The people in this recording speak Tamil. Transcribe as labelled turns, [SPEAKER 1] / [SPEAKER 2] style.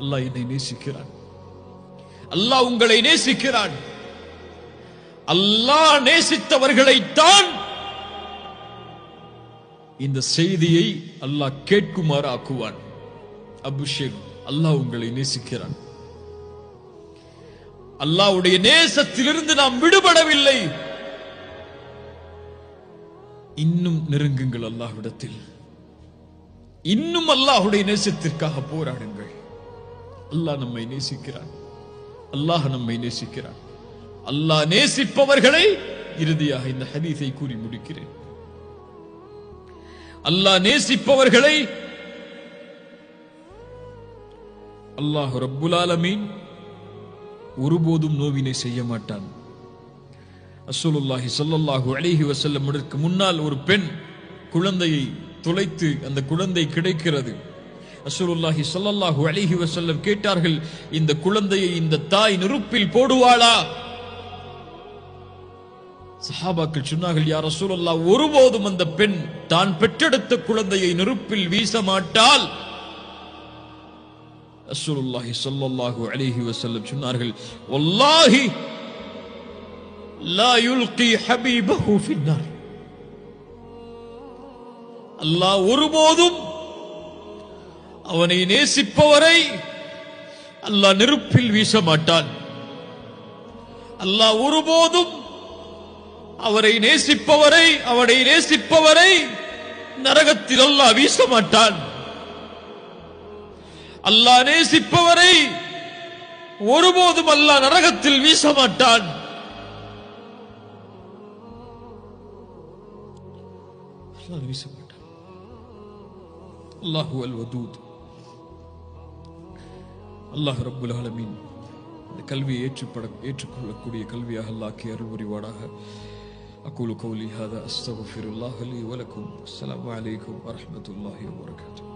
[SPEAKER 1] அல்லாஹ் என்னை நேசிக்கிறான். அல்லாஹ் உங்களை நேசிக்கிறான். அல்லாஹ் நேசித்தவர்களைத்தான் இந்த செய்தியை அல்லாஹ் கேட்குமாறு ஆக்குவான் அபிஷேக் அல்லாஹ் உங்களை நேசிக்கிறான். அல்லாவுடைய நேசத்திலிருந்து நாம் விடுபடவில்லை. இன்னும் நெருங்குங்கள் அல்லாஹ்விடத்தில். இன்னும் அல்லாஹுடைய நேசத்திற்காக போராடுங்கள். அல்லாஹ் நம்மை நேசிக்கிறான். அல்லாஹ் நம்மை நேசிக்கிறான். அல்லாஹ் நேசிப்பவர்களை இறுதியாக இந்த ஹதீஸை கூறி முடிக்கிறேன். அல்லாஹ் நேசிப்பவர்களை அல்லாஹ் ரபுலாலமீன் ஒருபோதும் நோவினை செய்ய மாட்டான். அஸ்ஸலுல்லாஹி சொல்லல்லாஹு அழகி வஸல்லம் முன்னால் ஒரு பெண் குழந்தையை துளைத்து அந்த குழந்தை கிடைக்கிறது. அஸ்ஸலுல்லாஹி ஸல்லல்லாஹு அலைஹி வசல்லம் கேட்டார்கள் இந்த குழந்தையை இந்த தாய் நெருப்பில் போடுவாளா? சஹாபாக்கள் சொன்னார்கள் யார் ரசூலுல்லாஹ் ஒருபோதும் அந்த பெண் தான் பெற்றெடுத்த குழந்தையை நெருப்பில் வீச மாட்டாள். ரசூலுல்லாஹி ஸல்லல்லாஹு அலைஹி வசல்லம் சொன்னார்கள் வல்லாஹி லா யுல்கி ஹபீபஹு ஃபின்னார் அல்லாஹ் ஒருபோதும் அவனை நேசிப்பவரை அல்லாஹ் நெருப்பில் வீச மாட்டான் அல்லாஹ் ஒருபோதும் அவரை நேசிப்பவரை அவனை நேசிப்பவரை நரகத்தில் அல்லாஹ் வீச மாட்டான் அல்லாஹ் நேசிப்பவரை ஒருபோதும் அல்லாஹ் நரகத்தில் வீச மாட்டான் அல்லாஹ் வீச மாட்டான் அல்லாஹு அல் வதூத். அல்லாஹ் ரப்புல் ஆலமீன் இந்த கல்வியை ஏற்றுப்பட ஏற்றுக்கொள்ளக்கூடிய கல்வியாக அல்லாக்கி அருள் புரிவாடாக அக்கூலு கௌலி ஹாதா அஸ்தகுஃபிருல்லாஹ் அலி வலக்கும் அஸ்லாம் வலைக்கும் வரமத்துல்லாஹி வரகாத்து